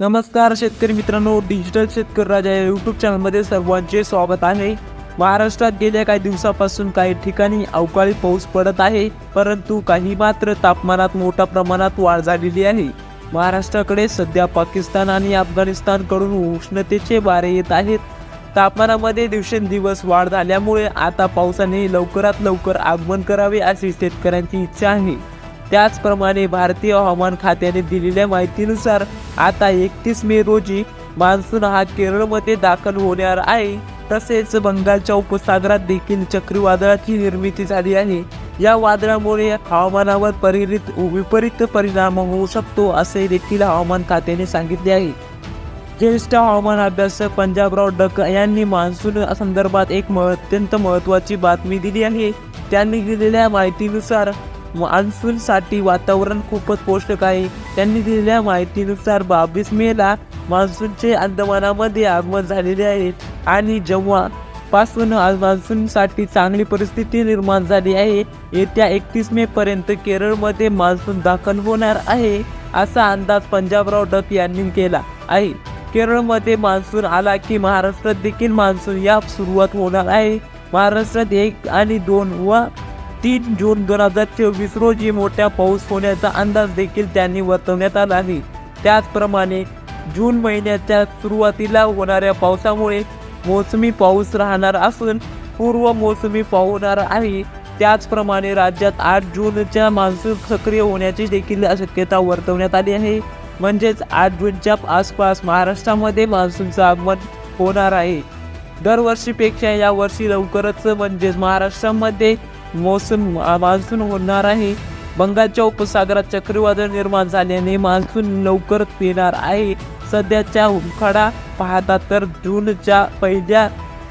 नमस्कार शेतकरी मित्रांनो डिजिटल शेतकरी राजा या यूट्यूब चॅनलमध्ये सर्वांचे स्वागत आहे. महाराष्ट्रात गेल्या काही दिवसापासून काही ठिकाणी अवकाळी पाऊस पडत आहे परंतु काही मात्र तापमानात मोठ्या प्रमाणात वाढ झालेली आहे. महाराष्ट्राकडे सध्या पाकिस्तान आणि अफगाणिस्तानकडून उष्णतेचे वारे येत आहेत. तापमानामध्ये दिवसेंदिवस वाढ झाल्यामुळे आता पावसाने लवकरात लवकर आगमन करावे अशी शेतकऱ्यांची इच्छा आहे. त्याचप्रमाणे भारतीय हवामान खात्याने दिलेल्या माहितीनुसार आता एकतीस मे रोजी मान्सून हा केरळमध्ये दाखल होणार आहे. तसेच बंगालच्या उपसागरात देखील चक्रीवादळाची निर्मिती झाली आहे. या वादळामुळे हवामानावर परिरित विपरीत परिणाम होऊ शकतो असे देखील हवामान खात्याने सांगितले आहे. ज्येष्ठ हवामान अभ्यासक पंजाबराव डक यांनी मान्सून संदर्भात एक अत्यंत महत्त्वाची बातमी दिली आहे. त्यांनी दिलेल्या माहितीनुसार मान्सूनसाठी वातावरण खूपच पोषक आहे. त्यांनी दिलेल्या माहितीनुसार बावीस मेला मान्सूनचे अंदमानामध्ये आगमन झालेले आहे. आणि जेव्हा पासून आज मान्सूनसाठी चांगली परिस्थिती निर्माण झाली आहे येत्या एकतीस मे पर्यंत केरळमध्ये मान्सून दाखल होणार आहे असा अंदाज पंजाबराव डक यांनी केला आहे. केरळमध्ये मान्सून आला की महाराष्ट्रात देखील मान्सून या सुरुवात होणार आहे. महाराष्ट्रात एक आणि दोन व तीन जून दोन हजार चोवीस रोजी मोठ्या पाऊस होण्याचा अंदाज देखील त्यांनी वर्तवण्यात आला आहे. त्याचप्रमाणे जून महिन्याच्या सुरुवातीला होणाऱ्या पावसामुळे मोसमी पाऊस राहणार असून पूर्व मोसमी पावणार आहे. त्याचप्रमाणे राज्यात आठ जूनच्या मान्सून सक्रिय होण्याची देखील शक्यता वर्तवण्यात आली आहे. म्हणजेच आठ जूनच्या आसपास महाराष्ट्रामध्ये मान्सूनचं आगमन होणार आहे. दरवर्षीपेक्षा यावर्षी लवकरच म्हणजेच महाराष्ट्रामध्ये मोसम मान्सून होणार आहे. बंगालच्या उपसागरात चक्रीवादळ निर्माण झाल्याने मान्सून लवकरच येणार आहे. सध्याच्या उखाडा पाहता तर जूनच्या पहिल्या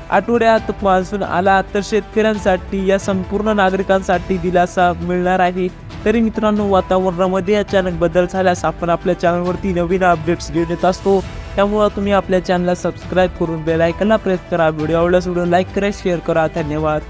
आठवड्यात मान्सून आला तर शेतकऱ्यांसाठी या संपूर्ण नागरिकांसाठी दिलासा मिळणार आहे. तरी मित्रांनो वातावरणामध्ये अचानक बदल झाल्यास आपण आपल्या चॅनलवरती नवीन अपडेट्स घेऊन येत असतो. त्यामुळं तुम्ही आपल्या चॅनलला सबस्क्राईब करून बेल आयकनला प्रेस करा. व्हिडिओ आवडल्यास व्हिडिओ लाईक करा शेअर करा. धन्यवाद.